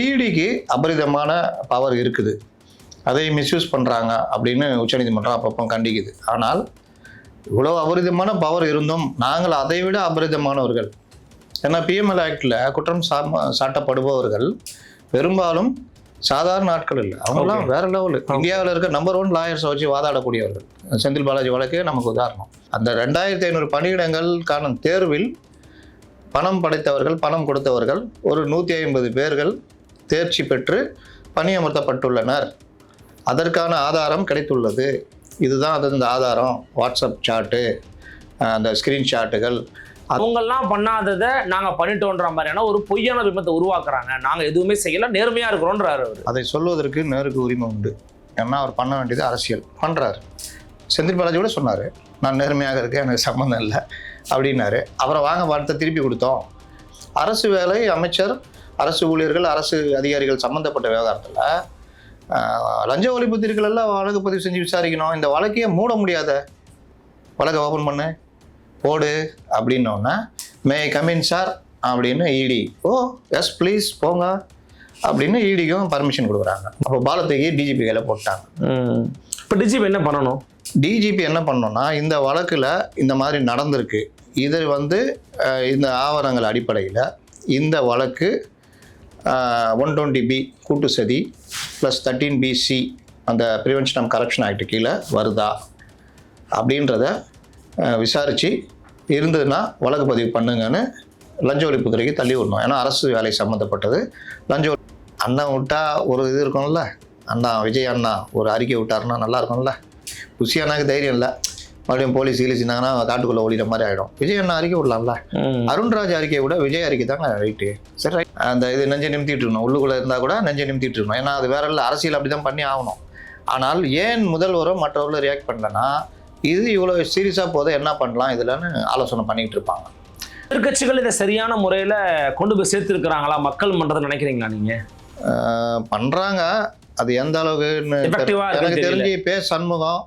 ஈடிக்கு அபரிதமான power இருக்குது. அதை misuse பண்ணுறாங்க அப்படின்னு உச்சநீதிமன்றம் அப்பப்போ கண்டிக்குது. ஆனால் இவ்வளோ அபரிதமான பவர் இருந்தும் நாங்கள் அதை விட அபரிதமானவர்கள். ஏன்னா பிஎம்எல் ஆக்டில் குற்றம் சாட்டப்படுபவர்கள் பெரும்பாலும் சாதாரண ஆட்கள் இல்லை. அவங்களாம் வேற லெவலு இந்தியாவில் இருக்க நம்பர் ஒன் லாயர்ஸை வச்சு வாதாடக்கூடியவர்கள். செந்தில் பாலாஜி வழக்கே நமக்கு உதாரணம். அந்த ரெண்டாயிரத்தி ஐநூறு பணியிடங்களுக்கான தேர்வில் பணம் படைத்தவர்கள் பணம் கொடுத்தவர்கள் ஒரு நூற்றி ஐம்பது பேர்கள் தேர்ச்சி பெற்று பணியமர்த்தப்பட்டுள்ளனர். அதற்கான ஆதாரம் கிடைத்துள்ளது. இதுதான் அது இந்த ஆதாரம். வாட்ஸ்அப் சாட்டு அந்த ஸ்க்ரீன்ஷாட்டுகள் அவங்கெல்லாம் பண்ணாததை நாங்க பண்ணிட்டோன்ற மாதிரியான ஒரு பொய்யான விமத்தை உருவாக்குறாங்க. நாங்க எதுவுமே செய்யல நேர்மையா இருக்கிறோன்றாரு அவரு. அதை சொல்வதற்கு நேருக்கு உரிமை உண்டு. ஏன்னா அவர் பண்ண வேண்டியது அரசியல். பண்ணுறாரு செந்தில் பாலாஜி கூட சொன்னார் நான் நேர்மையாக இருக்கேன் எனக்கு சம்மந்தம் இல்லை. அப்படின்னாரு. அப்புறம் வாங்க பணத்தை திருப்பி கொடுத்தோம். அரசு வேலை அமைச்சர் அரசு ஊழியர்கள் அரசு அதிகாரிகள் சம்மந்தப்பட்ட விவகாரத்தில் லஞ்ச ஒழிப்பு எல்லாம் வழக்கு பதிவு செஞ்சு விசாரிக்கணும். இந்த வழக்கையே மூட முடியாத வழக்கை ஓப்பன் பண்ணு போடு அப்படின்னோடனே மே கமின் சார் அப்படின்னு இடி ஓ எஸ் ப்ளீஸ் போங்க. அப்படின்னு இடிக்கும் பர்மிஷன் கொடுக்குறாங்க. அப்போ பாலத்துக்கு டிஜிபி கையில் போட்டாங்க. இப்போ டிஜிபி என்ன பண்ணணும்? டிஜிபி என்ன பண்ணோம்னா இந்த வழக்கில் இந்த மாதிரி நடந்திருக்கு. இது வந்து இந்த ஆவணங்கள் அடிப்படையில் இந்த வழக்கு ஒன் டுவெண்ட்டி பி கூட்டு சதி ப்ளஸ் தேர்ட்டீன் பிசி அந்த ப்ரிவென்ஷன் ஆஃப் கரப்ஷன் ஆக்ட் கீழே வருதா அப்படின்றத விசாரித்து இருந்ததுன்னா வழக்கு பதிவு பண்ணுங்கன்னு லஞ்ச ஒழிப்புத்துறைக்கு தள்ளி விடணும். ஏன்னா அரசு வேலை சம்மந்தப்பட்டது லஞ்ச அண்ணா அண்ணன் விட்டா ஒரு இது இருக்கும்ல. அண்ணா விஜய் அண்ணா ஒரு அறிக்கை விட்டாருன்னா நல்லா இருக்கும்ல. புசி அண்ணாக்கு தைரியம் இல்லை. மறுபடியும் போலீஸ் கீழிச்சிருந்தாங்கன்னா காட்டுக்குள்ளே ஒளிகிற மாதிரி ஆகிடும் விஜய் அண்ணா அறிக்கை விடலாம்ல? அருண்ராஜ் அறிக்கையை விட விஜய் அறிக்கை தாங்க ரைட்டு சரி right. அந்த இது நெஞ்சை நிமித்திட்டு இருக்கணும். உள்ளுக்குள்ளே இருந்தால் கூட நெஞ்சை நிமித்திட்டு இருக்கணும். ஏன்னா அது வேற இல்லை அரசியல் அப்படி தான் பண்ணி ஆகணும். ஆனால் ஏன் முதல்வரும் மற்றவர்களும் ரியாக்ட் பண்ணலன்னா இது இவ்வளோ சீரியஸாக போதை என்ன பண்ணலாம் இதுலன்னு ஆலோசனை பண்ணிட்டு இருப்பாங்க. எதிர்கட்சிகள் இதை சரியான முறையில கொண்டு போய் சேர்த்துருக்கிறாங்களா? மக்கள் மன்றத்தை நினைக்கிறீங்களா நீங்க? ஆஹ் பண்றாங்க. அது எந்த இருக்குன்னு எனக்கு. தெரிஞ்சு பே சண்முகம்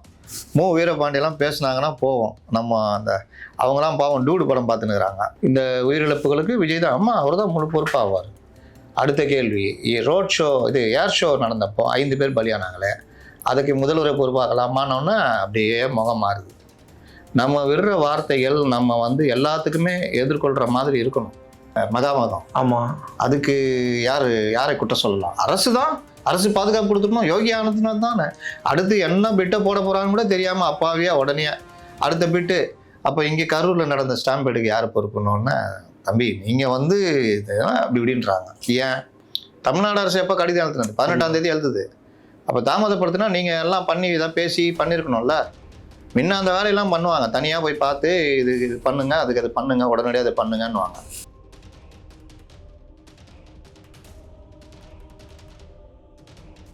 மு வீரபாண்டியெல்லாம் பேசுனாங்கன்னா போவோம். நம்ம அந்த அவங்களாம் பாவம் டூடு படம் பார்த்துனுக்குறாங்க இந்த உயிரிழப்புகளுக்கு விஜய் தான் அம்மா அவர் தான் முழு பொறுப்பாவார். அடுத்த கேள்வி ரோட் ஷோ இது ஏர் ஷோ நடந்தப்போ ஐந்து பேர் பலியானாங்களே அதுக்கு முதல்வரை பொறுப்பாகலாமான்னொன்னே அப்படியே முகம் மாறுது. நம்ம விடுற வார்த்தைகள் நம்ம வந்து எல்லாத்துக்குமே எதிர்கொள்கிற மாதிரி இருக்கணும். அஹ் மகாமகம் ஆமா. அதுக்கு யார் யாரை குற்றம் சொல்லலாம்? அரசு தான் அரசு பாதுகாப்பு கொடுத்துருணும் யோகி ஆனந்த்னாத் தானே. அடுத்து என்ன பிட்டை போட போகிறான்னு கூட தெரியாமல் அப்பாவியா உடனே அடுத்த பிட்டு அப்போ இங்கே கரூரில் நடந்த ஸ்டாம்ப் எடுக்க யார் பொறுப்புனோன்னு தம்பி நீங்கள் வந்து அப்படி இப்படின்றாங்க. ஏன்? தமிழ்நாடு அரசு எப்போ கடிதம் எழுத்துனது பதினெட்டாம் தேதி எழுதுது. அப்போ தாமதப்படுத்தினா நீங்கள் எல்லாம் பண்ணி இதாக பேசி பண்ணியிருக்கணும்ல முன்ன அந்த வேலையெல்லாம் பண்ணுவாங்க. தனியாக போய் பார்த்து இது இது பண்ணுங்க அதுக்கு அது பண்ணுங்க உடனடியாக அதை பண்ணுங்கன்னுவாங்க.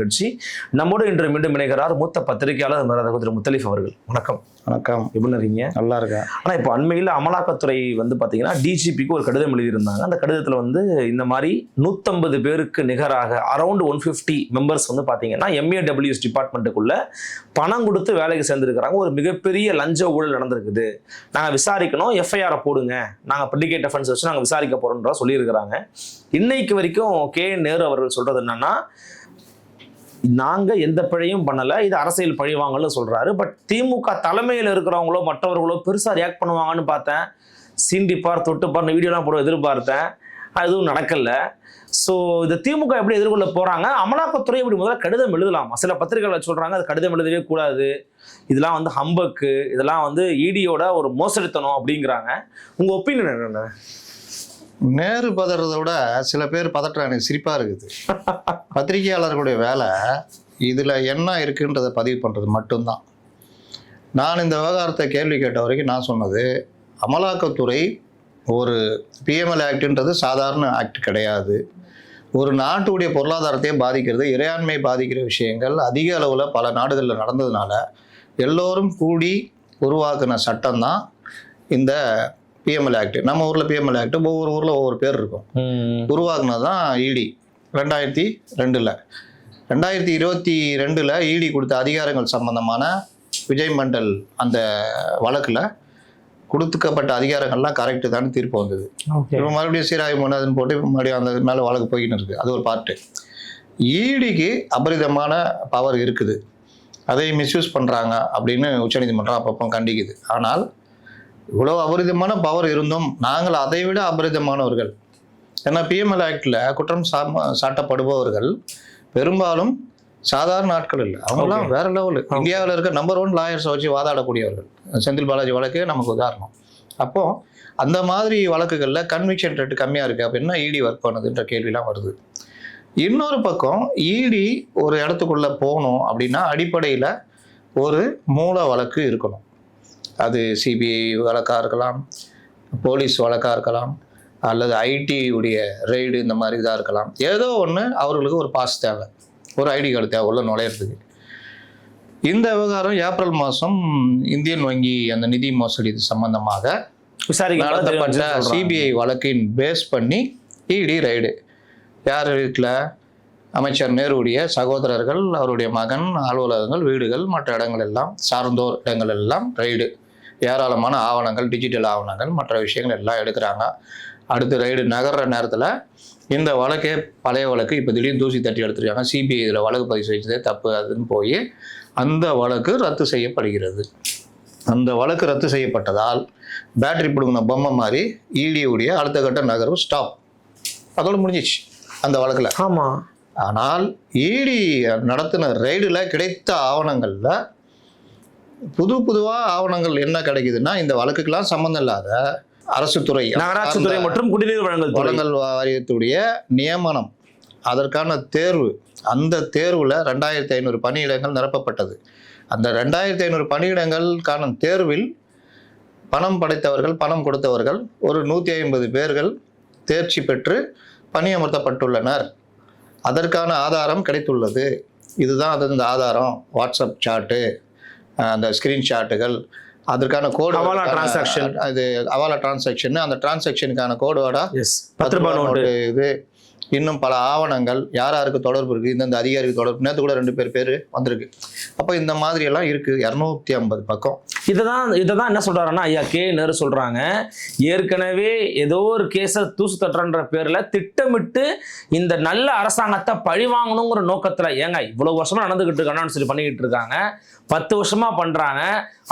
நிகழ்ச்சி. நம்மோடு இன்று மீண்டும் இணைகிறார் மூத்த பத்திரிகையாளர் மரியாதை திரு முத்தலீஃப் அவர்கள். வணக்கம். வணக்கம். எப்படி இருக்கீங்க? நல்லா இருக்கேன். ஆனால் இப்போ அண்மையில் அமலாக்கத்துறை வந்து பார்த்தீங்கன்னா டிஜிபிக்கு ஒரு கடிதம் எழுதியிருந்தாங்க. அந்த கடிதத்தில் வந்து இந்த மாதிரி நூற்றம்பது பேருக்கு நிகராக அரௌண்ட் ஒன் ஃபிஃப்டி மெம்பர்ஸ் வந்து பார்த்தீங்கன்னா எம்ஏடபிள்யூஎஸ் டிபார்ட்மெண்ட்டுக்குள்ள பணம் கொடுத்து வேலைக்கு சேர்ந்துருக்கிறாங்க. ஒரு மிகப்பெரிய லஞ்ச ஊழல் நடந்திருக்குது. நாங்கள் விசாரிக்கணும் எஃப்ஐஆரை போடுங்க. நாங்கள் ப்ரிடிகேட் அஃபென்ஸ் வச்சு நாங்கள் விசாரிக்க போகிறோன்ற சொல்லியிருக்கிறாங்க. இன்னைக்கு வரைக்கும் கே நேரு அவர்கள் சொல்கிறது என்னன்னா நாங்க எந்த பிழையும் பண்ணல. இது அரசியல் பழிவாங்கன்னு சொல்றாரு. பட் திமுக தலைமையில் இருக்கிறவங்களோ மற்றவர்களோ பெருசா ரியாக்ட் பண்ணுவாங்கன்னு பார்த்தேன். சீண்டிப்பார் தொட்டுப்பார்னு வீடியோலாம் போட எதிர்பார்த்தேன். அதுவும் எதுவும் நடக்கல. ஸோ இந்த திமுக எப்படி எதிர்கொள்ள போறாங்க? அமலாக்கத்துறை இப்படி முதல்ல கடிதம் எழுதலாமா? சில பத்திரிகைகள் சொல்றாங்க அது கடிதம் எழுதவே கூடாது. இதெல்லாம் வந்து ஹம்பக்கு இதெல்லாம் வந்து இடியோட ஒரு மோசடித்தனம் அப்படிங்கிறாங்க. உங்க ஒப்பீனியன் என்னென்ன? நேரு பதறதை விட சில பேர் பதற்றம் எனக்கு சிரிப்பாக இருக்குது. பத்திரிகையாளர்களுடைய வேலை இதில் என்ன இருக்குன்றதை பதிவு பண்ணுறது மட்டும்தான். நான் இந்த விவகாரத்தை கேள்வி கேட்ட வரைக்கும் நான் சொன்னது அமலாக்கத்துறை ஒரு பிஎம்எல் ஆக்டுன்றது சாதாரண ஆக்ட் கிடையாது. ஒரு நாட்டுடைய பொருளாதாரத்தையே பாதிக்கிறது இறையாண்மை பாதிக்கிற விஷயங்கள் அதிக அளவில் பல நாடுகளில் நடந்ததுனால எல்லோரும் கூடி உருவாக்கின சட்டம்தான் இந்த பிஎம்எல் ஆக்ட் நம்ம ஊரில் பிஎம்எல் ஆக்ட் ஒவ்வொரு ஊரில் ஒவ்வொரு பேர் இருக்கும். உருவாக்குனது தான் இடி ரெண்டாயிரத்தி ரெண்டில். ரெண்டாயிரத்தி இருபத்தி ரெண்டில் இடி கொடுத்த அதிகாரங்கள் சம்பந்தமான விஜய் மண்டல் அந்த வழக்கில் கொடுத்துக்கப்பட்ட அதிகாரங்கள்லாம் கரெக்டு தான் தீர்ப்பு வந்தது. இப்போ மறுபடியும் சீராய்வு பண்ணதுன்னு போட்டு மறுபடியும் அந்த மேலே வழக்கு போய்கின்னு இருக்குது அது ஒரு பார்ட்டு ஈடிக்கு அபரிதமான பவர் இருக்குது. அதை மிஸ்யூஸ் பண்ணுறாங்க அப்படின்னு உச்சநீதிமன்றம் அப்பப்போ கண்டிக்குது. ஆனால் இவ்வளோ அபரிதமான பவர் இருந்தும் நாங்கள் அதை விட அபரிதமானவர்கள். ஏன்னா பிஎம்எல் ஆக்டில் குற்றம் சாம சாட்டப்படுபவர்கள் பெரும்பாலும் சாதாரண ஆட்கள் இல்லை. அவங்களாம் வேற லெவலு இந்தியாவில் இருக்க நம்பர் ஒன் லாயர்ஸை வச்சு வாதாடக்கூடியவர்கள். செந்தில் பாலாஜி வழக்கே நமக்கு உதாரணம். அப்போ அந்த மாதிரி வழக்குகளில் கன்விக்ஷன் ரேட்டு கம்மியாக இருக்குது அப்படின்னா இடி ஒர்க் பண்ணுதுன்ற கேள்விலாம் வருது. இன்னொரு பக்கம் இடி ஒரு இடத்துக்குள்ளே போகணும் அப்படின்னா அடிப்படையில் ஒரு மூல வழக்கு இருக்கணும். அது சிபிஐ வழக்காக இருக்கலாம் போலீஸ் வழக்காக இருக்கலாம் அல்லது ஐடி உடைய ரெய்டு இந்த மாதிரி இதாக இருக்கலாம். ஏதோ ஒன்று அவர்களுக்கு ஒரு பாஸ் தேவை. ஒரு ஐடி கார்டு தேவை உள்ள நுழையிறதுக்கு. இந்த விவகாரம் ஏப்ரல் மாதம் இந்தியன் வங்கி அந்த நிதி மோசடி இது சம்பந்தமாக நடத்தப்பட்ட. சிபிஐ வழக்கின் பேஸ் பண்ணி இடி ரைடு யார் வீட்டில் அமைச்சர் நேருடைய சகோதரர்கள் அவருடைய மகன் அலுவலகங்கள் வீடுகள் மற்ற இடங்கள் எல்லாம் சார்ந்தோர் இடங்கள் எல்லாம் ரைடு ஏராளமான ஆவணங்கள் டிஜிட்டல் ஆவணங்கள் மற்ற விஷயங்கள் எல்லாம் எடுக்கிறாங்க. அடுத்து ரைடு நகர்ற நேரத்தில் இந்த வழக்கே பழைய வழக்கு இப்போ திடீர்னு தூசி தட்டி எடுத்துருக்காங்க. சிபிஐ இதில் வழக்கு பதிவு செஞ்சதே தப்பு அதுன்னு போய் அந்த வழக்கு ரத்து செய்யப்படுகிறது. அந்த வழக்கு ரத்து செய்யப்பட்டதால் பேட்டரி பிடுங்கின பொம்மை மாதிரி இடியுடைய அடுத்த கட்ட நகர்வு ஸ்டாப் அதோட முடிஞ்சிச்சு அந்த வழக்கில். ஆமா. ஆனால் இடி நடத்தின ரெய்டில் கிடைத்த ஆவணங்களில் புது புதுவாக ஆவணங்கள் என்ன கிடைக்குதுன்னா இந்த வழக்குக்கெல்லாம் சம்மந்தம் இல்லாத அரசு துறை நகராட்சி துறை மற்றும் குடிநீர் வழங்கல் வழங்கல் வாரியத்துடைய நியமனம் அதற்கான தேர்வு அந்த தேர்வில் ரெண்டாயிரத்தி ஐநூறு பணியிடங்கள் நிரப்பப்பட்டது. அந்த ரெண்டாயிரத்தி ஐநூறு பணியிடங்களுக்கான தேர்வில் பணம் படைத்தவர்கள் பணம் கொடுத்தவர்கள் ஒரு நூற்றி ஐம்பது பேர்கள் தேர்ச்சி பெற்று பணியமர்த்தப்பட்டுள்ளனர். அதற்கான ஆதாரம் கிடைத்துள்ளது. இதுதான் அது இந்த ஆதாரம் வாட்ஸ்அப் சாட்டு. அந்த ஸ்க்ரீன்ஷாட்டுகள் அதற்கான கோடு ஹவாலா transaction. அது அவாலா டிரான்சாக்ஷன் அந்த டிரான்சாக்ஷனுக்கான கோடு வாடா எஸ் பத்து ரூபாய் நோட்டு. இது இன்னும் பல ஆவணங்கள் யார் யாருக்கு தொடர்பு இருக்குது இந்தந்த அதிகாரிக்கு தொடர்பு நேற்று கூட ரெண்டு பேர் பேர் வந்திருக்கு. அப்போ இந்த மாதிரி எல்லாம் இருக்குது இரநூத்தி ஐம்பது பக்கம். இதை தான் இதை தான் என்ன சொல்கிறாருன்னா ஐயா கே. நேரு சொல்கிறாங்க ஏற்கனவே ஏதோ ஒரு கேஸை தூசு தட்டுறன்ற பேரில் திட்டமிட்டு இந்த நல்ல அரசாங்கத்தை பழி வாங்கணுங்கிற நோக்கத்தில் ஏங்க இவ்வளோ வருஷமாக நடந்துக்கிட்டு இருக்கானு சொல்லி பண்ணிக்கிட்டு இருக்காங்க. பத்து வருஷமாக பண்ணுறாங்க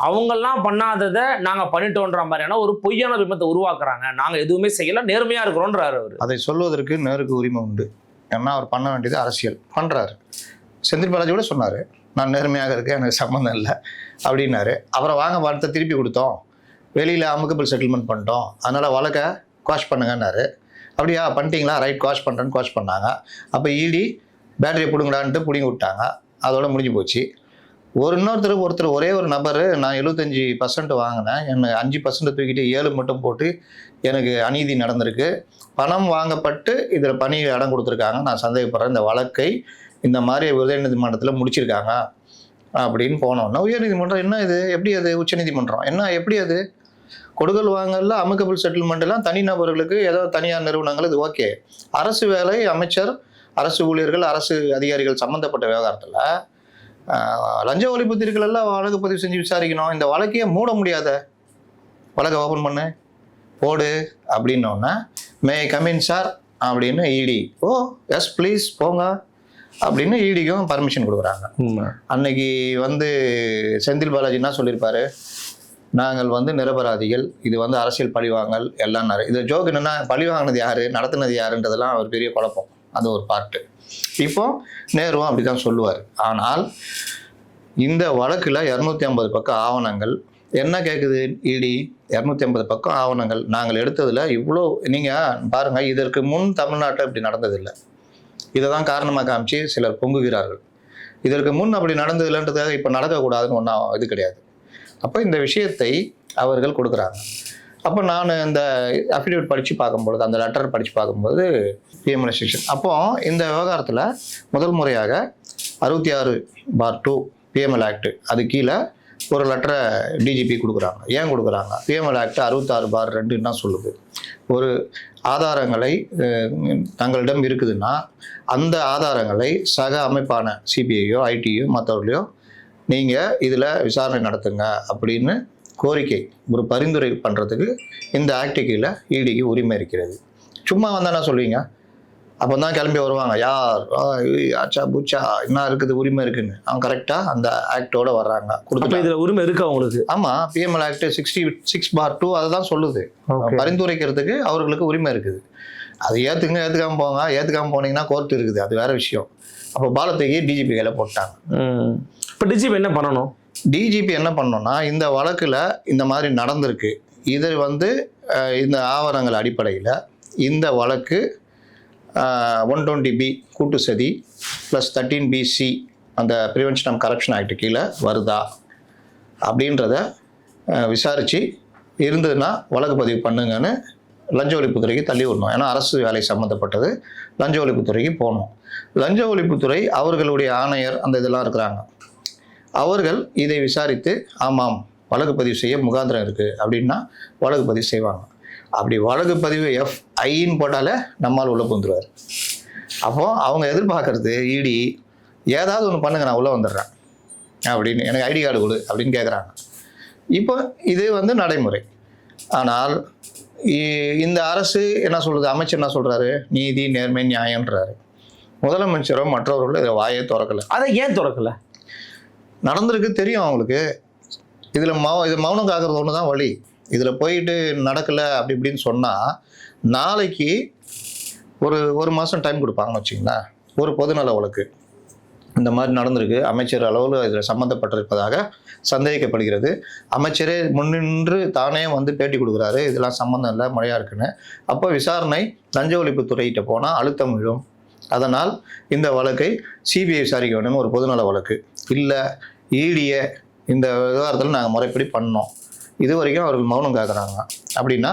அவங்கெல்லாம் பண்ணாததை நாங்கள் பண்ணிட்டோன்ற மாதிரியான ஒரு பொய்யான விமத்தை உருவாக்குறாங்க. நாங்கள் எதுவுமே செய்யலை நேர்மையாக இருக்கிறோன்றாரு அவர். அதை சொல்வதற்கு நேருக்கு உரிமை உண்டு. ஏன்னா அவர் பண்ண வேண்டியது அரசியல். பண்ணுறாரு செந்தில் பாலாஜி கூட சொன்னார் நான் நேர்மையாக இருக்கேன் எனக்கு சம்மந்தம் இல்லை. அப்படின்னாரு. அப்புறம் வாங்க பணத்தை திருப்பி கொடுத்தோம். வெளியில் அமுக்கபிள் செட்டில்மெண்ட் பண்ணிட்டோம். அதனால் வழக்கை குவாஷ் பண்ணுங்கன்னாரு. அப்படியா பண்ணிட்டீங்களா? ரைட் குவாஷ் பண்ணுறேன்னு குவாஷ் பண்ணாங்க. அப்போ ஈடி பேட்டரியை பிடுங்கடான்ட்டு பிடுங்கி விட்டாங்க. அதோட முடிஞ்சு போச்சு. ஒரு இன்னொருத்தர் ஒருத்தர் ஒரே ஒரு நபர் நான் எழுபத்தஞ்சி பர்சன்ட் வாங்கினேன். என்னை அஞ்சு பர்சன்ட் தூக்கிட்டு ஏழு மட்டும் போட்டு எனக்கு அநீதி நடந்திருக்கு. பணம் வாங்கப்பட்டு இதில் பணியில் இடம் கொடுத்துருக்காங்க. நான் சந்தேகப்படுறேன். இந்த வழக்கை இந்த மாதிரி உதயநிதி மன்றத்தில் முடிச்சிருக்காங்க. அப்படின்னு போனோம்னா உயர்நீதிமன்றம் என்ன இது? எப்படி அது உச்சநீதிமன்றம்? என்ன எப்படி அது? கொடுக்கல் வாங்கல அமிக்கபிள் செட்டில்மெண்ட்லாம் தனி தனிநபர்களுக்கு ஏதோ தனியார் நிறுவனங்கள் இது ஓகே. அரசு வேலை அமைச்சர் அரசு ஊழியர்கள் அரசு அதிகாரிகள் சம்மந்தப்பட்ட விவகாரத்தில் லஞ்ச ஒழிப்பு எல்லாம் வழக்கு பதிவு செஞ்சு விசாரிக்கணும். இந்த வழக்கையே மூட முடியாத. வழக்கை ஓப்பன் பண்ணு. போடு. அப்படின்னோன்னா மே கமின் சார் அப்படின்னு இடி ஓ எஸ் ப்ளீஸ் போங்க. அப்படின்னு இடிக்கும் பர்மிஷன் கொடுக்குறாங்க. அன்னைக்கு வந்து செந்தில் பாலாஜி என்ன சொல்லியிருப்பாரு? நாங்கள் வந்து நிரபராதிகள். இது வந்து அரசியல் பழிவாங்கல். எல்லாம் நிறைய இது ஜோக் என்னன்னா பழி வாங்கினது யாரு நடத்துனது யாருன்றதெல்லாம் அவர் பெரிய குழப்பம். அது ஒரு பார்ட்டு இப்போ நேருவும் அப்படி தான் சொல்லுவார். ஆனால் இந்த வழக்கில் இரநூத்தி ஐம்பது பக்க ஆவணங்கள். என்ன கேட்குது இடி இரநூத்தி ஐம்பது பக்கம் ஆவணங்கள். நாங்கள் எடுத்ததில் இவ்வளோ நீங்கள் பாருங்கள் இதற்கு முன் தமிழ்நாட்டில் இப்படி நடந்ததில்லை. இதை தான் காரணமாக காமிச்சு சிலர் பொங்குகிறார்கள். இதற்கு முன் அப்படி நடந்ததில்லைன்றதுக்காக இப்போ நடக்கக்கூடாதுன்னு ஒன்றும் இது கிடையாது. அப்போ இந்த விஷயத்தை அவர்கள் கொடுக்குறாங்க. அப்போ நான் இந்த அஃபிடேவிட் படித்து பார்க்கும்பொழுது அந்த லெட்டர் படித்து பார்க்கும்போது பிஎம் ரெஸ்ட்ரிக்ஷன் அப்போ இந்த விவகாரத்தில் முதல் முறையாக அறுபத்தி ஆறு பார் டூ பிஎம்எல் ஆக்ட் அது கீழே ஒரு லெட்டரை டிஜிபி கொடுக்குறாங்க. ஏன் கொடுக்குறாங்க? பிஎம்எல் ஆக்ட் அறுபத்தாறு பார் ரெண்டு என்ன சொல்லுது. ஒரு ஆதாரங்களை தங்களிடம் இருக்குதுன்னா அந்த ஆதாரங்களை சக அமைப்பான சிபிஐயோ ஐடியோ மற்றவர்களையோ நீங்கள் இதில் விசாரணை நடத்துங்க அப்படின்னு கோரிக்கை ஒரு பரிந்துரை பண்ணுறதுக்கு இந்த ஆக்ட் இடிக்கு உரிமை இருக்கிறது. சும்மா வந்தால் என்ன சொல்லுவீங்க அப்போ தான் கிளம்பி வருவாங்க. யார்? ஆச்சா பூச்சா? என்ன இருக்குது? உரிமை இருக்குன்னு. அவங்க கரெக்டாக அந்த ஆக்டோட வர்றாங்க. கொடுத்துட்டு இதுல உரிமை இருக்கா உங்களுக்கு? ஆமாம் PML act sixty six bar two அதை தான் சொல்லுது. பரிந்துரைக்கிறதுக்கு அவர்களுக்கு உரிமை இருக்குது. அது ஏற்றுங்க ஏற்றுக்காம போங்க. ஏற்றுக்காம போனீங்கன்னா கோர்ட் இருக்குது. அது வேற விஷயம். அப்போ பாலத்தைக்கு டிஜிபி கையில் போட்டாங்க. இப்ப டிஜிபி என்ன பண்ணணும்? டிஜிபி என்ன பண்ணோம்னா இந்த வழக்கில் இந்த மாதிரி நடந்திருக்கு. இது வந்து இந்த ஆவணங்கள் அடிப்படையில் இந்த வழக்கு ஒன் டுவெண்ட்டி பி கூட்டு சதி ப்ளஸ் தேர்ட்டீன் பிசி அந்த ப்ரிவென்ஷன் ஆஃப் கரப்ஷன் ஆக்ட் கீழே வருதா? அப்படின்றத விசாரித்து இருந்ததுன்னா வழக்கு பதிவு பண்ணுங்கன்னு லஞ்ச ஒழிப்புத்துறைக்கு தள்ளி விடணும். ஏன்னா அரசு வேலை சம்மந்தப்பட்டது லஞ்ச ஒழிப்புத்துறைக்கு போகணும். லஞ்ச ஒழிப்புத்துறை அவர்களுடைய ஆணையர் அந்த இதெல்லாம் இருக்கிறாங்க. அவர்கள் இதை விசாரித்து ஆமாம் வழக்கு பதிவு செய்ய முகாந்திரம் இருக்குது அப்படின்னா வழக்கு பதிவு செய்வாங்க. அப்படி வழக்கு பதிவு எஃப் ஐன்னு போட்டாலே நம்மால் உள்ள புந்துருவார் அப்போது அவங்க எதிர்பார்க்கறது இடி ஏதாவது ஒன்று பண்ணுங்க நான் உள்ளே வந்துடுறேன். அப்படின்னு எனக்கு ஐடி கார்டு கொடு அப்படின்னு கேட்குறாங்க இப்போ இது வந்து நடைமுறை. ஆனால் இந்த அரசு என்ன சொல்கிறது அமைச்சர் என்ன சொல்கிறாரு நீதி நேர்மை நியாயம்ன்றாரு. முதலமைச்சரோ மற்றவர்களோ இதை வாயே திறக்கலை. அதை ஏன் திறக்கல? நடந்திருக்கு தெரியும் அவங்களுக்கு. இதில் மௌ இது மௌனம் காக்கிறது ஒன்று தான் வழி. இதில் போயிட்டு நடக்கலை அப்படி இப்படின்னு சொன்னால் நாளைக்கு ஒரு ஒரு மாதம் டைம் கொடுப்பாங்கன்னு வச்சிங்களேன் ஒரு பொதுநல வழக்கு. இந்த மாதிரி நடந்திருக்கு. அமைச்சர் அளவில் இதில் சம்மந்தப்பட்டிருப்பதாக சந்தேகிக்கப்படுகிறது. அமைச்சரே முன்னின்று தானே வந்து பேட்டி கொடுக்குறாரு. இதெல்லாம் சம்மந்தம் இல்லை முறையாக இருக்குன்னு. அப்போ விசாரணை லஞ்ச ஒழிப்புத்துறையிட்ட போனால் அழுத்தம் விழும். அதனால் இந்த வழக்கை சிபிஐ விசாரிக்க வேண்டும். ஒரு பொதுநல வழக்கு. இல்லை ஈடிய இந்த விவகாரத்தில் நாங்கள் முறைப்படி பண்ணோம். இது வரைக்கும் அவர்கள் மௌனம் காக்குறாங்க. அப்படின்னா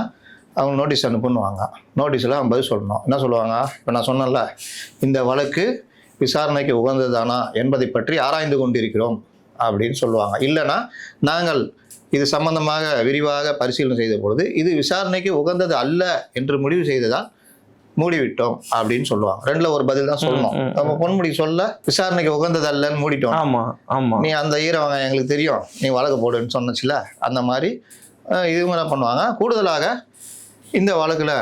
அவங்க நோட்டீஸ் அனுப்புன்னுவாங்க. நோட்டீஸில் அவன் பதில் சொல்லணும். என்ன சொல்லுவாங்க? இப்போ நான் சொன்னேன்ல இந்த வழக்கு விசாரணைக்கு உகந்ததானா என்பதை பற்றி ஆராய்ந்து கொண்டிருக்கிறோம் அப்படின்னு சொல்லுவாங்க. இல்லைன்னா நாங்கள் இது சம்பந்தமாக விரிவாக பரிசீலனை செய்த பொழுது இது விசாரணைக்கு உகந்தது அல்ல என்று முடிவு செய்ததால் மூடிவிட்டோம் அப்படின்னு சொல்லுவாங்க. ரெண்டுல ஒரு பதில் தான் சொல்லணும். நம்ம பொன்முடி சொல்ல விசாரணைக்கு உகந்தது அல்லன்னு மூடிட்டோம். ஆமா ஆமா. நீ அந்த ஈரம் எங்களுக்கு தெரியும். நீ வழக்கு போடுன்னு சொன்னச்சுல அந்த மாதிரி இவங்க என்ன பண்ணுவாங்க. கூடுதலாக இந்த வழக்கில்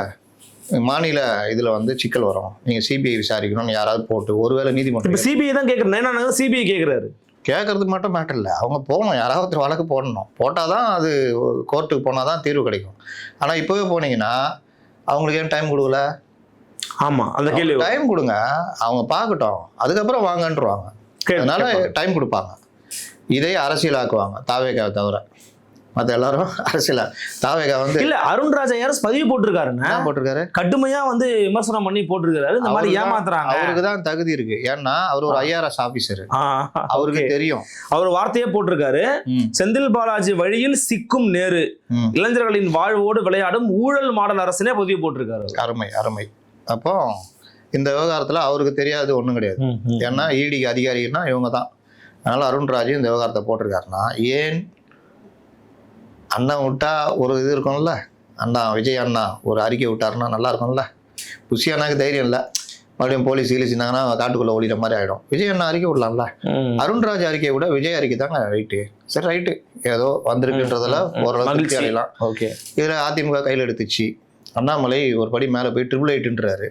மாநில இதில் வந்து சிக்கல் வரும். நீங்கள் சிபிஐ விசாரிக்கணும்னு யாராவது போட்டு ஒருவேளை இப்ப நீதிமன்றம் சிபிஐ தான் கேக்குறேன் என்ன சிபிஐ கேக்குறாரு. கேட்கறதுக்கு மட்டும் மேட்டர் இல்லை. அவங்க போகணும். யாராவது வழக்கு போடணும். போட்டால் தான் அது கோர்ட்டுக்கு போனால் தான் தீர்வு கிடைக்கும். ஆனால் இப்போவே போனீங்கன்னா அவங்களுக்கு ஏன் டைம் கொடுக்கல? ஆமா அந்த கேள்வி. டைம் கொடுங்க. அவங்க பார்க்கட்டும். அதுக்கப்புறம் வாங்கன்றுவாங்க. அதனால. டைம் கொடுப்பாங்க. இதை அரசியலாக்குவாங்க தாவேகாவை தவிர. மற்ற எல்லாரும் அரசியலா தாவேகா வந்து இல்ல அருண்ராஜ் ஐயாரஸ் பதிவு போட்டிருக்காருங்க என்ன போட்டிருக்காரு. கடுமையா வந்து விமர்சனம் பண்ணி போட்டிருக்காரு இந்த மாதிரி ஏமாத்துறாங்க. அவருக்கு தான் தகுதி இருக்கு. ஏன்னா அவர் ஒரு ஐஆர்எஸ் ஆபீசர் அவருக்கு. தெரியும். அவர் வார்த்தையே போட்டிருக்காரு. செந்தில் பாலாஜி வழியில் சிக்கும் நேரு. இளைஞர்களின் வாழ்வோடு விளையாடும் ஊழல் மாடல் அரசனே பதிவு போட்டிருக்காரு. அருமை அருமை. அப்போ இந்த விவகாரத்தில் அவருக்கு தெரியாது ஒன்றும் கிடையாது. ஏன்னா இடி அதிகாரின்னா இவங்க தான். அதனால் அருண்ராஜ் இந்த விவகாரத்தை போட்டிருக்காருன்னா ஏன் அண்ணன் விட்டா ஒரு இது இருக்கும்ல? அண்ணா விஜய் அண்ணா ஒரு அறிக்கை விட்டாருன்னா நல்லா இருக்கும்ல? புஷி அண்ணாக்கு தைரியம் இல்லை. மறுபடியும் போலீஸ் கீழிச்சிருந்தாங்கன்னா காட்டுக்குள்ளே ஓடிற மாதிரி ஆகிடும் விஜய் அண்ணா அறிக்கை விடலாம்ல. அருண்ராஜ் அறிக்கையை விட விஜய் அறிக்கை தாங்க ரைட்டு. சரி ரைட்டு. ஏதோ வந்திருக்குன்றதுல ஓரளவு திருப்தி. அடையலாம். ஓகே. இதில் அதிமுக கையில் எடுத்துச்சு. அண்ணாமலை ஒரு படி மேலே போய் ட்ரிபிள் எயிட்டுன்றாரு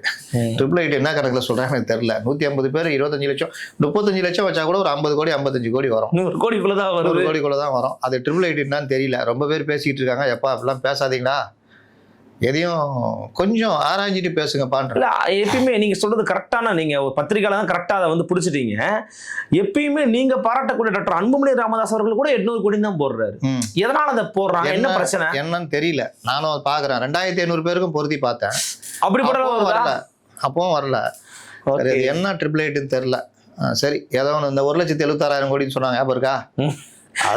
ட்ரிபிள் எயிட் என்ன கணக்கில் சொல்கிறாங்க எனக்கு தெரில நூற்றி ஐம்பது பேர் இருபத்தஞ்சு லட்சம் முப்பத்தஞ்சு லட்சம் வச்சா கூட ஒரு ஐம்பது கோடி ஐம்பத்தஞ்சு கோடி வரும். நூறு கோடிக்குள்ளதான் நூறு வருது. கோடிக்குள்ள தான் வரும். அது ட்ரிபிள் எயிட் என்னன்னு தெரியல. ரொம்ப பேர் பேசிக்கிட்டு இருக்காங்க. எப்பா அப்படிலாம் பேசாதீங்களா? எதையும் கொஞ்சம் ஆராய்ஞ்சிட்டு பேசுங்கப்பான்ற இல்ல எப்பயுமே நீங்க சொல்றது கரெக்டான நீங்க ஒரு பத்திரிகையாளர் தான் கரெக்டா அதை வந்து பிடிச்சிட்டீங்க. எப்பயுமே நீங்க பாராட்டக்கூடிய டாக்டர் அன்புமணி ராமதாஸ் அவர்கள் கூட எட்நூறு கோடி தான் போடுறாரு. எதனால அதை போடுறாங்க? என்ன பிரச்சனை? என்னன்னு தெரியல. நானும் அதை பார்க்குறேன். ரெண்டாயிரத்தி ஐநூறு பேருக்கும் பொருத்தி பார்த்தேன். அப்படி அப்பவும் போடுறதா வரல. அப்பவும் வரல. என்ன ட்ரிபிள் எயிட்னு தெரில சரி ஏதோ ஒன்று இந்த ஒரு லட்சத்தி எழுபத்தாறாயிரம் கோடின்னு சொன்னாங்க. ஞாபகம் இருக்கா?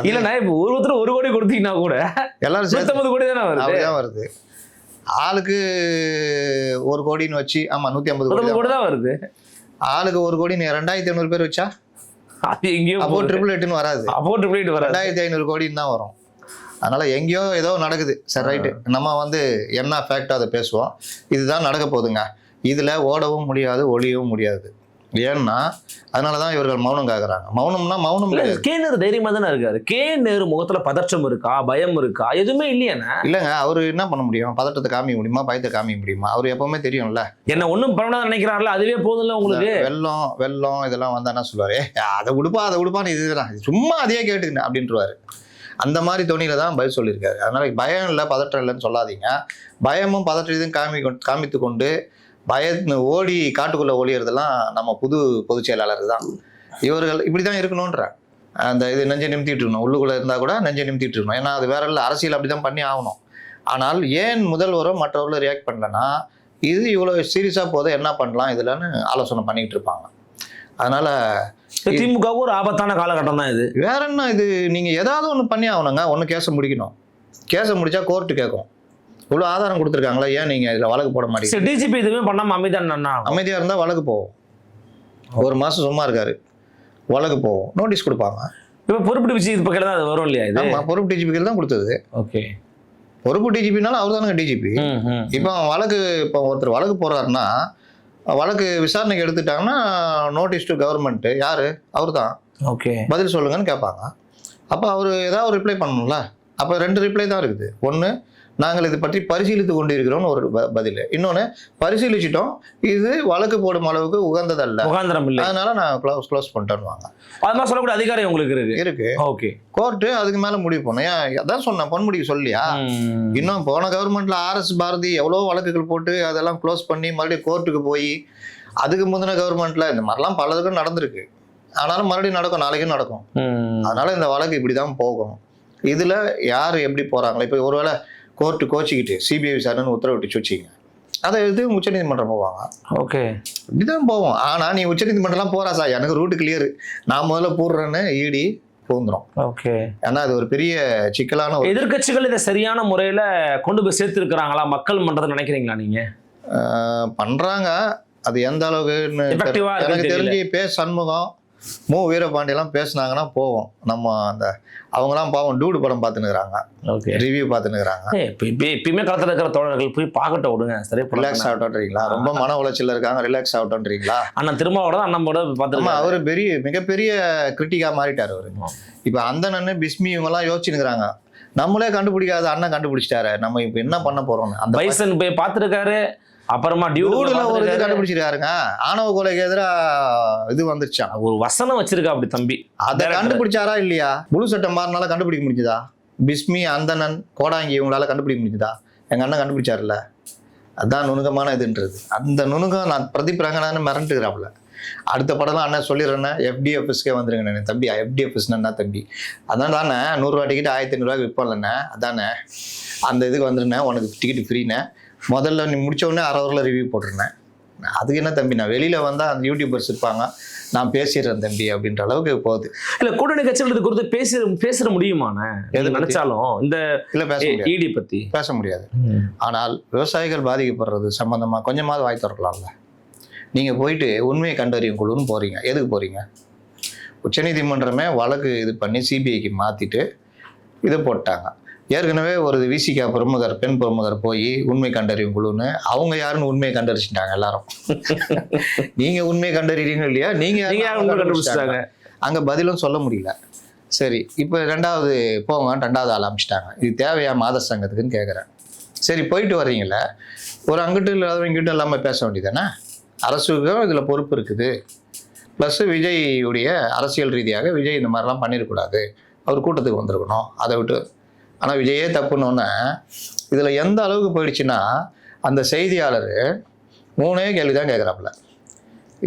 இல்லண்ணா இப்ப ஒரு ஒருத்தர் ஒரு கோடி கொடுத்தீங்கன்னா கூட எல்லாரும் சேர்த்து கோடி தானே வருது. வருது. ஆளுக்கு ஒரு கோடின்னு வச்சு ஆமா நூத்தி ஐம்பது கோடி கோடி தான். வருது. ஆளுக்கு ஒரு கோடி நீ ரெண்டாயிரத்தி ஐநூறு பேர் வச்சா? அது எங்கேயோ அப்போ. ட்ரிபிள் எட்டுன்னு வராது. அப்போ ட்ரிபிள் வராது. ரெண்டாயிரத்தி ஐநூறு கோடின்னு தான் வரும். அதனால எங்கேயோ ஏதோ நடக்குது. சரி ரைட்டு நம்ம வந்து என்ன ஃபேக்டோ அதை பேசுவோம்? இதுதான் நடக்க போகுதுங்க. இதுல ஓடவும் முடியாது ஒளியவும் முடியாது. ஏன்னா அதனால தான் இவர்கள் மௌனம் காக்குறாங்க. மௌனம்னா மௌனம் கே நேரு தைரியமா தானே இருக்காரு. கே நேரு முகத்துல பதற்றம் இருக்கா? பயம் இருக்கா? எதுவுமே இல்லையாண்ணா. இல்லைங்க அவர் என்ன பண்ண முடியும்? பதட்டத்தை காமிக்க முடியுமா? பயத்தை காமிக்க முடியுமா? அவர் எப்பவுமே தெரியும்ல. என்ன ஒண்ணும் பண்ண நினைக்கிறாருல அதுவே போதும்ல உங்களுக்கு? வெள்ளம் வெள்ளம் இதெல்லாம் வந்தா என்ன சொல்லுவாரு? "ஏய், அதை உடுப்பா அதை உடுப்பான்னு இதுதான். இது சும்மா அதையே கேட்டுக்கிட்டேன் அப்படின்றவாரு. அந்த மாதிரி துணியில தான் பதில் சொல்லியிருக்காரு. அதனால பயம் இல்லை பதற்றம் இல்லைன்னு சொல்லாதீங்க. பயமும் பதற்றத்தையும் காமி காமித்து கொண்டு பய ஓடி காட்டுக்குள்ள ஒளியறதெல்லாம் நம்ம புது பொதுச் செயலாளர் தான். இவர்கள் இப்படி தான் இருக்கணுன்ற அந்த இது நெஞ்சை நிமித்திட்டு இருக்கணும். உள்ளுக்குள்ள இருந்தால் கூட நெஞ்சை நிமித்திட்டு இருக்கணும். ஏன்னா அது வேற இல்லை அரசியல் அப்படி தான் பண்ணி ஆகணும். ஆனால் ஏன் முதல்வரும் மற்றவர்களும் ரியாக்ட் பண்ணலன்னா இது இவ்வளோ சீரியஸாக போதை என்ன பண்ணலாம் இதுலன்னு ஆலோசனை பண்ணிக்கிட்டு இருப்பாங்க. அதனால திமுகவும் ஒரு ஆபத்தான காலகட்டம் தான் இது. வேற என்ன இது? நீங்க ஏதாவது ஒன்று பண்ணி ஆகணுங்க. ஒன்று கேஸை முடிக்கணும். கேஸை முடிச்சா கோர்ட்டு கேட்கும். இவ்வளோ ஆதாரம் கொடுத்துருக்காங்களா ஏன் நீங்க இதுல வழக்கு போட மாட்டீங்க? டிஜிபி எதுவுமே பண்ணாம அமைதியான அண்ணா அமைதியா இருந்தா வழக்கு போகும் ஒரு மாசம் சும்மா இருக்காரு. வழக்கு போகும் நோட்டீஸ் கொடுப்பாங்க. இப்ப பொறுப்பு இது பக்கம் தான் அது வரும் இல்லையா இது? பொறுப்பு டிஜிபிக்கு தான் கொடுத்தது. ஓகே. பொறுப்பு டிஜிபினாலும் அவர் தானங்க டிஜிபி இப்போ வழக்கு இப்போ ஒருத்தர் வழக்கு போறாருன்னா வழக்கு விசாரணைக்கு எடுத்துட்டாங்கன்னா நோட்டீஸ் டு கவர்மெண்ட் யாரு? அவர் தான். ஓகே. பதில் சொல்லுங்கன்னு கேட்பாங்க. அப்போ அவர் ஏதாவது ஒரு ரிப்ளை பண்ணணும்ல? அப்போ ரெண்டு ரிப்ளை தான் இருக்குது. ஒன்று நாங்கள் இது பற்றி பரிசீலித்து கொண்டிருக்கிறோம்னு ஒரு பதில். இன்னொன்று பரிசீலிச்சிட்டோம். இது வழக்கு போடும் அளவுக்கு உகந்ததல்ல. முகாந்திரம் இல்லை. அதனால நான் க்ளோஸ் க்ளோஸ் பண்ணிட்டேன்னுவாங்க அது மாதிரி சொல்லக்கூடிய அதிகாரம் உங்களுக்கு இருக்கு. இருக்கு. ஓகே. கோர்ட்டு அதுக்கு மேலே முடிவு பண்ணும் ஏன் அதான் சொன்னேன் பொன்முடிக்கு சொல்லியா? இன்னும் போன கவர்மெண்ட்ல ஆர்எஸ் பாரதி எவ்வளோ வழக்குகள் போட்டு அதெல்லாம் க்ளோஸ் பண்ணி மறுபடியும் கோர்ட்டுக்கு போய் அதுக்கு முந்தின கவர்மெண்ட்ல இந்த மாதிரிலாம் பலதுக்கும் நடந்திருக்கு. ஆனாலும் மறுபடியும் நடக்கும் நாளைக்கும் நடக்கும். அதனால இந்த வழக்கு இப்படி தான் போகும் இதில் யார் எப்படி போகிறாங்களோ இப்போ ஒருவேளை கோர்ட்டு கோச்சிக்கிட்டு சிபிஐ விசாரணைன்னு உத்தரவிட்டு வச்சிங்க அதை எடுத்து உச்சநீதிமன்றம் போவாங்க. ஓகே. இப்படிதான் போவோம். ஆனால் நீ உச்சநீதிமன்றம்லாம் போறா சார். எனக்கு ரூட்டு கிளியர் நான் முதல்ல போடுறேன்னு ஈடி பூந்துரும். ஓகே. ஏன்னா அது ஒரு பெரிய சிக்கலான ஒரு எதிர்க்கட்சிகள் இதை சரியான முறையில கொண்டு போய் சேர்த்திருக்கிறாங்களா? மக்கள் மன்றத்தை நினைக்கிறீங்களா நீங்க? ஆஹ், பண்றாங்க. அது எந்த இருக்குன்னு எனக்கு. தெரிஞ்சு பே சண்முகம். மு வீரபாண்டியெல்லாம் பேசுனாங்கன்னா போவோம். நம்ம அந்த அவங்கலாம் பாவம் டூடு படம் பார்த்துனுக்குறாங்க ஓகே. ரிவ்யூ பார்த்துனுக்குறாங்க எப்பயுமே களத்துல இருக்கிற தோழர்கள் போய் பார்க்கட்டும் விடுங்க. சரியா ரிலாக்ஸ் போலாம் ஆகட்டும்ன்றீங்களா? ரொம்ப மன உளைச்சல்ல இருக்காங்க. ரிலாக்ஸ் ஆகட்டும்ன்றீங்களா? அண்ணன் திருமாவோட தான் அண்ணன் கூட ஆமா பார்த்துருக்காங்க அவரு பெரிய மிகப்பெரிய கிரிட்டிக்கா மாறிட்டாரு அவரு. இப்ப அந்த நன்னு பிஸ்மி இவங்க எல்லாம் யோசிச்சுனுக்குறாங்க நம்மளே கண்டுபிடிக்காத அண்ணன் கண்டுபிடிச்சிட்டாரு. நம்ம இப்ப என்ன பண்ண போறோம்னு? அந்த பைசன் போய் பார்த்துருக்காரு. அப்புறமா டூடுல ஒரு இது டியூடுல கண்டுபிடிச்சிருக்காருங்க. ஆணவ கொலைக்கு எதிரா இது வந்துருச்சான் ஒரு வசனம் வச்சிருக்கா அப்படி தம்பி. அதை. கண்டுபிடிச்சாரா இல்லையா? முழு சட்டம் மாறினால கண்டுபிடிக்க முடிஞ்சுதா? பிஸ்மி அந்தணன் கோடாங்கி இவங்களால கண்டுபிடிக்க முடிஞ்சுதா? எங்க அண்ணன் கண்டுபிடிச்சாருல்ல. அதான் நுணுக்கமான இதுன்றது. அந்த நுணுக்கம் நான் பிரதீப் ரங்கநாதன் மிரண்டுக்கிறாப்புல. அடுத்த படம் அண்ணன் சொல்லிடுறேன் எஃப்டிஎஃப்எஸ்க்கே வந்துருங்க நான். தம்பி எஃப்டிஎஃப்எஸ்னா தம்பி. அதான் தானே நூறுரூவா டிக்கெட் ஆயிரத்தி ஐநூறுரூவா விற்போம்லண்ணே. அதானே அந்த இதுக்கு வந்துருண்ணே. உனக்கு டிக்கெட் ஃப்ரீண்ணே முதல்ல நீ முடிச்ச உடனே அரை ஹவரில் ரிவ்யூ போட்டுருந்தேன். அதுக்கு என்ன தம்பி நான் வெளியில் வந்தால் அந்த யூடியூபர்ஸ் இருப்பாங்க நான் பேசிடுறேன் தம்பி அப்படின்ற அளவுக்கு போகுது. இல்ல கூட்டணி கட்சிகள் இது குறித்து பேசி பேசிட முடியுமாண்ணே? எதை? நினைச்சாலும் இந்த இல்லை பேச இடி பத்தி. பேச முடியாது. ஆனால் விவசாயிகள் பாதிக்கப்படுறது சம்பந்தமா கொஞ்சமாவது வாய் திறக்கலாம்ல. நீங்க போயிட்டு உண்மையை கண்டறியும் குழுன்னு போறீங்க. எதுக்கு போறீங்க? உச்சநீதிமன்றமே வழக்கு இது பண்ணி சிபிஐக்கு மாத்திட்டு இதை போட்டாங்க. ஏற்கனவே ஒரு விசிகா பிரமுகர் பெண் பிரமுகர் போய் உண்மை கண்டறியும் குழுன்னு அவங்க யாருன்னு உண்மையை கண்டறிச்சிட்டாங்க எல்லாரும். நீங்க உண்மையை கண்டறிறீங்க இல்லையா நீங்க கண்டுபிடிச்சிட்டாங்க. அங்க பதிலும் சொல்ல முடியல. சரி இப்போ ரெண்டாவது போங்க ரெண்டாவது ஆள் அமைச்சிட்டாங்க. இது தேவையா மாத சங்கத்துக்குன்னு கேட்குறேன் சரி போயிட்டு வர்றீங்களே ஒரு அங்கிட்டு இல்லாதவங்க இங்கிட்டு இல்லாமல் பேச வேண்டியதானே அரசுக்கும் இதில் பொறுப்பு இருக்குது. ப்ளஸ் விஜய்யுடைய அரசியல் ரீதியாக விஜய் இந்த மாதிரிலாம் பண்ணிடக்கூடாது. அவர் கூட்டத்துக்கு வந்திருக்கணும். அதை விட்டு ஆனால் விஜயே தப்புன்னொன்னே இதில் எந்த அளவுக்கு போயிடுச்சுன்னா அந்த செய்தியாளர் மூணே கேள்வி தான் கேட்குறாப்புல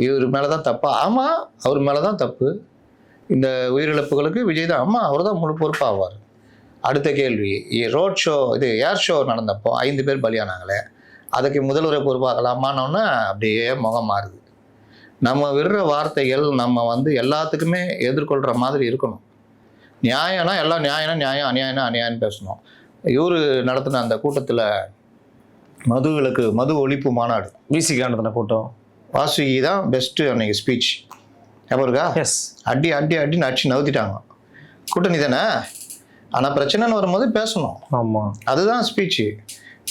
இவர் மேலே தான் தப்பா. ஆமாம் அவர் மேலே தான் தப்பு. இந்த உயிரிழப்புகளுக்கு விஜய் தான் ஆமாம் அவர் தான் முழு பொறுப்பாவார். அடுத்த கேள்வி ரோட் ஷோ இது ஏர் ஷோ நடந்தப்போ ஐந்து பேர் பலியானாங்களே அதுக்கு முதல்வரை பொறுப்பாக்கலாமான்னொன்னே அப்படியே முகம் மாறுது. நம்ம விடுற வார்த்தைகள் நம்ம வந்து எல்லாத்துக்குமே எதிர்கொள்கிற மாதிரி இருக்கணும். நியாயம்னா எல்லாம் நியாயம்னா நியாயம் அநியாயம்னா அநியாயம்னு பேசணும் இவர் நடத்தின அந்த கூட்டத்தில் மதுவிலக்கு மது ஒழிப்பு மாநாடு விசிகா நடத்தின கூட்டம் வாசுகி தான் பெஸ்ட்டு அன்னைக்கு ஸ்பீச் ஞாபகம் இருக்கா எஸ் அடி அடி அடின்னு அடிச்சு நவுத்திட்டாங்க கூட்டணி தானே ஆனால் பிரச்சனைன்னு வரும்போது பேசணும் ஆமா அதுதான் ஸ்பீச்சு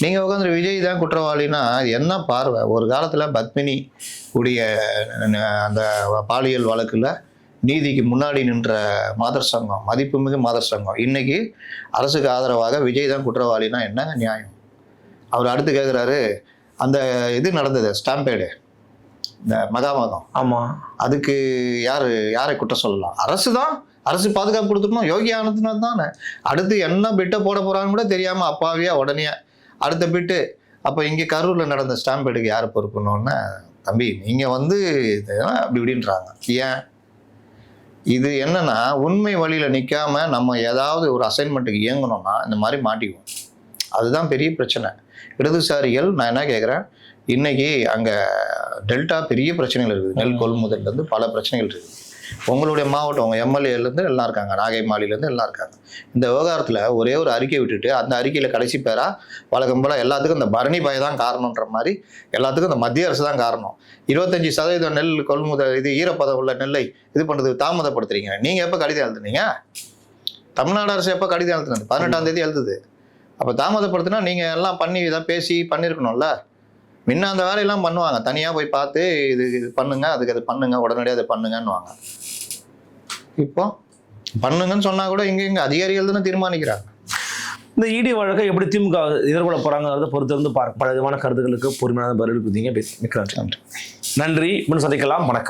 நீங்கள் உட்காந்து விஜய் தான் குற்றவாளினா அது என்ன பார்வை ஒரு காலத்தில் பத்மினி உடைய அந்த பாலியல் வழக்கில் நீதிக்கு முன்னாடி நின்ற மாதர் சங்கம் மதிப்புமிகு மாதர் சங்கம். இன்னைக்கு அரசுக்கு ஆதரவாக விஜய் தான் குற்றவாளினா என்னங்க நியாயம்? அவர் அடுத்து கேட்குறாரு அந்த இது நடந்தது ஸ்டாம்பேடு இந்த மகாமகம் ஆமா. அதுக்கு யார் யாரை குற்றம் சொல்லலாம்? அரசு தான். அரசு பாதுகாப்பு கொடுத்துக்கணும் யோகி ஆனந்த்நாத் தானே. அடுத்து என்ன பிட்டை போட போறான்னு கூட தெரியாம அப்பாவியா உடனே அடுத்த பிட்டு அப்போ இங்கே கரூரில் நடந்த ஸ்டாம்பேடுக்கு யார் பொறுப்புனோன்னு தம்பி நீங்கள் வந்து அப்படி இப்படின்றாங்க. ஏன்? இது என்னன்னா உண்மை வழியில் நிற்காம நம்ம ஏதாவது ஒரு அசைன்மெண்ட்டுக்கு இயங்கணும்னா இந்த மாதிரி மாட்டிக்குவோம். அதுதான் பெரிய பிரச்சனை. இடதுசாரிகள் நான் என்ன கேட்குறேன் இன்னைக்கு அங்கே டெல்டா பெரிய பிரச்சனைகள் இருக்குது. நெல் கொள்முதல்லேருந்து பல பிரச்சனைகள் இருக்குது. உங்களுடைய மாவட்டம் உங்கள் எம்எல்ஏலேருந்து எல்லாம் இருக்காங்க. நாகை மாலிலேருந்து எல்லாம் இருக்காங்க. இந்த விவகாரத்தில் ஒரே ஒரு அறிக்கை விட்டுட்டு அந்த அறிக்கையில் கடைசி பேராக வழக்கம் போல் எல்லாத்துக்கும் இந்த பரணி பய தான் காரணன்ற மாதிரி எல்லாத்துக்கும் இந்த மத்திய அரசு தான் காரணம். இருபத்தஞ்சி சதவீதம் நெல் கொள்முதல் இது ஈரப்பதம் உள்ள நெல்லை இது பண்ணுறது தாமதப்படுத்துறீங்க. நீங்கள் எப்போ கடிதம் எழுதுனீங்க? தமிழ்நாடு அரசு எப்போ கடிதம் எழுதுனது? பதினெட்டாம் தேதி எழுதுது. அப்போ தாமதப்படுத்தினா நீங்கள் எல்லாம் பண்ணி இதை பேசி பண்ணியிருக்கணும்ல முன்ன அந்த வேலையெல்லாம் பண்ணுவாங்க. தனியாக போய் பார்த்து இது இது பண்ணுங்க அதுக்கு அது பண்ணுங்க உடனடியாக அதை பண்ணுங்கன்னுவாங்க. இப்போ பண்ணுங்கன்னு சொன்னால் கூட இங்கே இங்கே அதிகாரிகள் தானே தீர்மானிக்கிறாங்க. இந்த இடி வழக்கை எப்படி திமுக எதிர்கொள்ள போறாங்கிறத பொறுத்து இருந்து பார்க்க பல விதமான கருத்துக்களுக்கு பொறுமையான பதில் கொடுத்தீங்க மிக்க நன்றி நன்றி. நன்றி. இன்னும் சந்திக்கலாம். வணக்கம்.